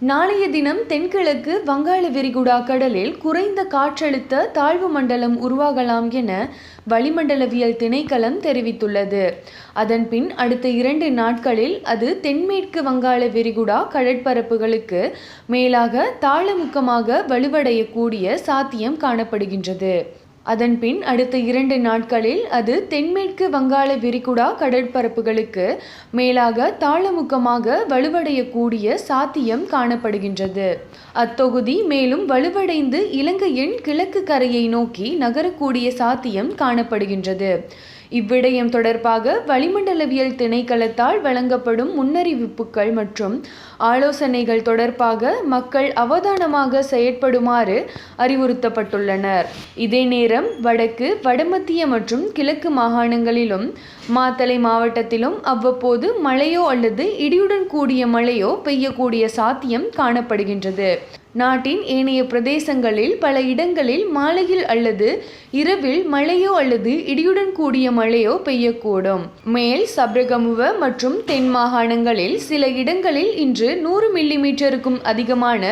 நாளைய தினம் தென்கிழக்கு வங்காள விரிகுடா கடலில் குறைந்த காற்றழுத்த தாழ்வு மண்டலம் உருவாகலாம் என வளிமண்டலவியல் திணைக்களம் தெரிவித்துள்ளது. அதன்பின் அடுத்த இரண்டு நாட்களில் அது தென்மேற்கு வங்காள விரிகுடா கடற்பரப்புகளுக்கு மேலாக தாளமுக்கமாக வலுவடையக்கூடிய சாத்தியம் காணப்படுகின்றது. அதன்பின் அடுத்த இரண்டு நாட்களில் அது தென்மேற்கு வங்காள விரிகுடா கடற்பரப்புகளுக்கு மேலாக தாளமுக்கமாக வலுவடையக்கூடிய சாத்தியம் காணப்படுகின்றது. அத்தொகுதி மேலும் வலுவடைந்து இலங்கையின் கிழக்கு கரையை நோக்கி நகரக்கூடிய சாத்தியம் காணப்படுகின்றது. இவ்விடயம் தொடர்பாக வளிமண்டலவியல் திணைக்களத்தால் வழங்கப்படும் முன்னறிவிப்புகள் மற்றும் ஆலோசனைகள் தொடர்பாக மக்கள் அவதானமாக செயற்படுமாறு அறிவுறுத்தப்பட்டுள்ளனர். இதே நேரம் வடக்கு வடமத்திய மற்றும் கிழக்கு மாகாணங்களிலும் மாத்தளை மாவட்டத்திலும் அவ்வப்போது மழையோ அல்லது இடியுடன் கூடிய மழையோ பெய்யக்கூடிய சாத்தியம் காணப்படுகின்றது. நாட்டின் ஏனைய பிரதேசங்களில் பல இடங்களில் மாலையில் அல்லது இரவில் மழையோ அல்லது இடியுடன் கூடிய மழையோ பெய்யக்கூடும். மேல் சப்ரகமுவ மற்றும் தென் மாகாணங்களில் சில இடங்களில் இன்று நூறு மில்லிமீட்டருக்கும் அதிகமான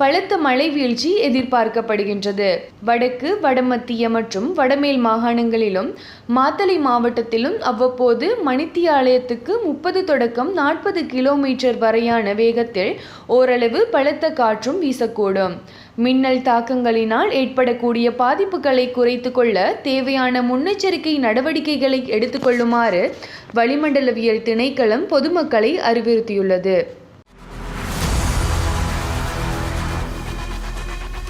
பலத்த மழை வீழ்ச்சி எதிர்பார்க்கப்படுகின்றது. வடக்கு வடமத்திய மற்றும் வடமேல் மாகாணங்களிலும் மாத்தளை மாவட்டத்திலும் அவ்வப்போது மணித்தியாலயத்துக்கு முப்பது தொடக்கம் நாற்பது கிலோமீட்டர் வரையான வேகத்தில் ஓரளவு பலத்த காற்றும் வீச வீசக்கூடும். மின்னல் தாக்கங்களினால் ஏற்படக்கூடிய பாதிப்புகளை குறைத்து கொள்ள தேவையான முன்னெச்சரிக்கை நடவடிக்கைகளை எடுத்துக்கொள்ளுமாறு வளிமண்டலவியல் திணைக்களம் பொதுமக்களை அறிவுறுத்தியுள்ளது.